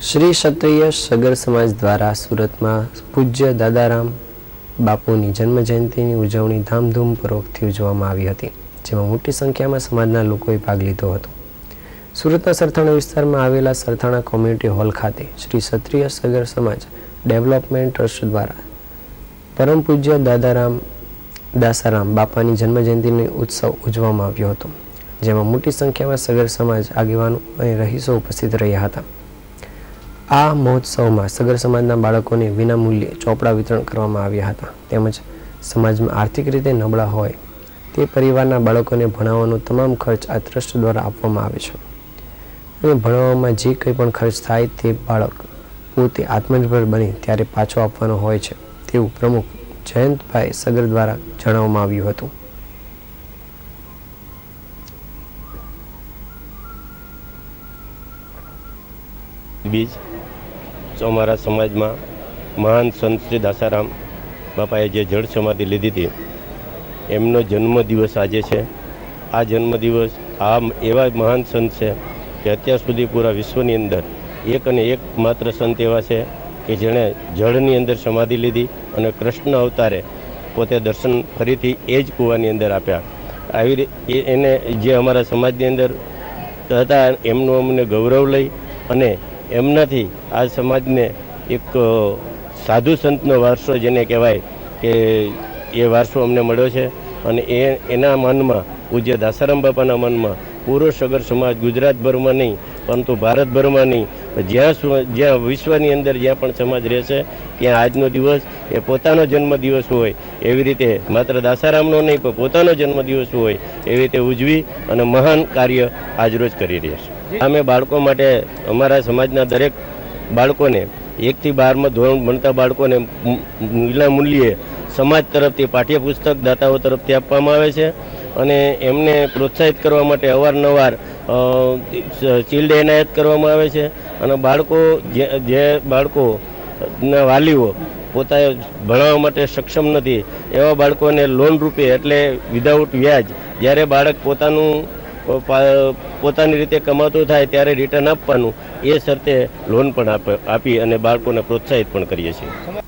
શ્રી ક્ષત્રિય સગર સમાજ દ્વારા સુરતમાં પૂજ્ય દાદારામ બાપુની જન્મજયંતિની ઉજવણી ધામધૂમપૂર્વકથી ઉજવવામાં આવી હતી, જેમાં મોટી સંખ્યામાં સમાજના લોકોએ ભાગ લીધો હતો. સુરતના સરથાણા વિસ્તારમાં આવેલા સરથાણા કોમ્યુનિટી હોલ ખાતે શ્રી ક્ષત્રિય સગર સમાજ ડેવલપમેન્ટ ટ્રસ્ટ દ્વારા પરમ પૂજ્ય દાદારામ, દાસારામ બાપાની જન્મજયંતિનો ઉત્સવ ઉજવવામાં આવ્યો હતો, જેમાં મોટી સંખ્યામાં સગર સમાજ આગેવાનો અને રહીશો ઉપસ્થિત રહ્યા હતા. આ મહોત્સવમાં સગર સમાજના બાળકોને વિનામૂલ્યે ચોપડા વિતરણ કરવામાં આવ્યા હતા. તેમજ સમાજમાં આર્થિક રીતે નબળા હોય તે પરિવારના બાળકોને ભણાવવાનો તમામ ખર્ચ આ ટ્રસ્ટ દ્વારા આપવામાં આવે છે. અને ભણાવવામાં જે કંઈ પણ ખર્ચ થાય તે બાળક પોતે આત્મનિર્ભર બને ત્યારે પાછો આપવાનો હોય છે, તેવું પ્રમુખ જયંતભાઈ સગર દ્વારા જણાવવામાં આવ્યું હતું. બીજ? અમારા સમાજમાં મહાન સંત શ્રી દાસારામ બાપાએ જે જળ સમાધિ લીધી હતી, એમનો જન્મદિવસ આજે છે. આ જન્મદિવસ આ એવા મહાન સંત છે કે અત્યાર સુધી પૂરા વિશ્વની અંદર એક અને એક માત્ર સંત એવા છે કે જેણે જળની અંદર સમાધિ લીધી અને કૃષ્ણ અવતારે પોતે દર્શન ફરીથી એ જ કૂવાની અંદર આપ્યા. આવી એને જે અમારા સમાજની અંદર હતા એમનું અમને ગૌરવ લઈ અને એમનાથી આ સમાજને એક સાધુ સંતનો વારસો જેને કહેવાય કે એ વારસો અમને મળ્યો છે અને એ, એના મનમાં, પૂજ્ય દાસારામ બાપાના મનમાં પૂરો સગર સમાજ ગુજરાતભરમાં નહીં, પરંતુ ભારતભરમાં નહીં, જ્યાં જ્યાં વિશ્વની અંદર જ્યાં પણ સમાજ રહેશે ત્યાં આજનો દિવસ એ પોતાનો જન્મદિવસ હોય, એવી રીતે માત્ર દાસારામનો નહીં, પણ પોતાનો જન્મદિવસ હોય, એવી રીતે ઉજવી અને મહાન કાર્ય આજરોજ કરી રહ્યા છે. અમે બાળકો માટે, અમારા સમાજના દરેક બાળકોને એકથી બારમાં ધોરણ ભણતા બાળકોને વિના મૂલ્યે સમાજ તરફથી પાઠ્યપુસ્તક દાતાઓ તરફથી આપવામાં આવે છે અને એમને પ્રોત્સાહિત કરવા માટે અવારનવાર ચિલ્ડ એનાયત કરવામાં આવે છે અને બાળકો, જે જે બાળકોના વાલીઓ પોતા ભણાવવા માટે સક્ષમ નથી, એવા બાળકોને લોન રૂપે એટલે વિધાઉટ વ્યાજ, જ્યારે બાળક પોતાનું પોતાની રીતે કમાતું થાય ત્યારે રિટર્ન આપવાનું, એ શરતે લોન પણ આપ- અને બાળકોને પ્રોત્સાહિત પણ કરીએ છીએ.